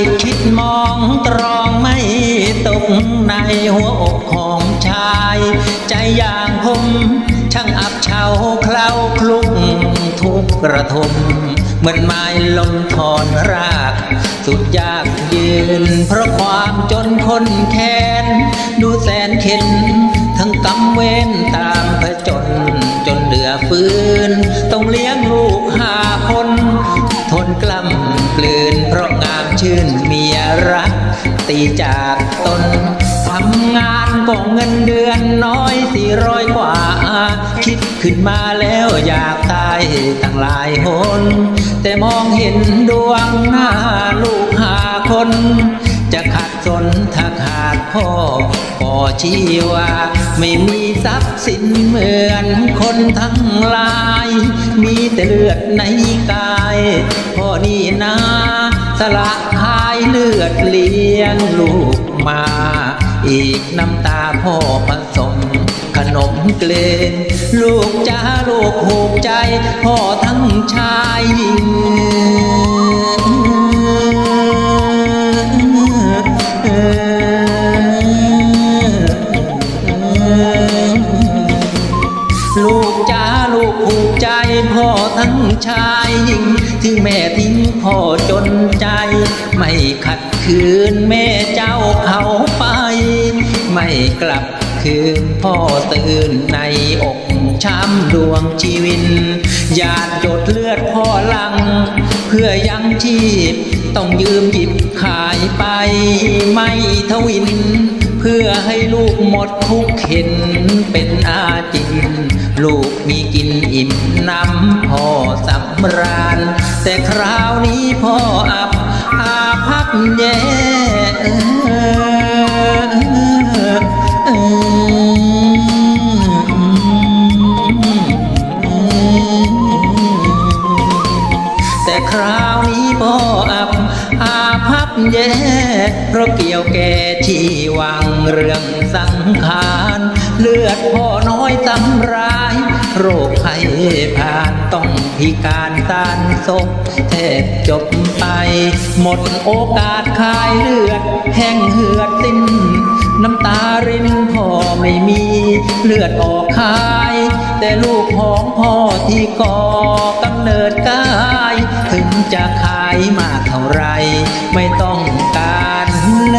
จิตคิดมองตรองไม่ตกในหัวอกของชาย ใจอย่างผมช่างอับเฉาเคล้าคลุกทุกกระทมเหมือนไม้ลมถอนราก สุดยากยืน เพราะความจนคนแค้น ดูแสนเข็น ทั้งกำเวนตามผจญจนเหลือฟื้น ต้องเลี้ยงลูกหาคน ทนกล่ำ ยรักตีจากตนทำงานก็เงินเดือนน้อยสี่ร้อยกว่า คิดขึ้นมาแล้วอยากตายตั้งหลายหน แต่มองเห็นดวงหน้าลูกหาคน จะขัดสนถ้าขาดพ่อก็ชี้ว่าไม่มีทรัพย์สินเหมือนคนทั้งหลาย มีแต่เลือดในกายพ่อนี่นาสละ เลือดเลี้ยงลูกมา อีกน้ำตาพ่อผสม ขนมเกลนลูกจ้าลูกผูกใจ พ่อทั้งชายหญิงลูกจ้าลูกผูกใจพ่อทั้งชายหญิงที่แม่ทิ้งพ่อจน คืนแม่เจ้าเขาไป ไม่กลับคืนพ่อตื่นในอกช้ำดวงชีวินหยาดหยดเลือดพ่อลัง เพื่อยังชีพ ต้องยืมหยิบขายไป ไม่ทวิน เพื่อให้ลูกหมดทุกเข็นเป็นอาจิน ลูกมีกินอิ่มน้ำพ่อสำราญ แต่คราวนี้พ่ออับอาพับ แย่แต่คราวนี้พ่ออับอาพับแย่เพราะเกี่ยวแก่ที่วังเรื่องสังขารเลือดพ่อ โรคภัยผ่านต้องพิการตานศพแทบจบไป หมดโอกาสคายเลือด แห้งเหือดสิ้น น้ำตารินพ่อไม่มีเลือดออกคาย แต่ลูกของพ่อที่ก่อกำเนิดกาย ถึงจะขายมากเท่าไร ไม่ต้องการแล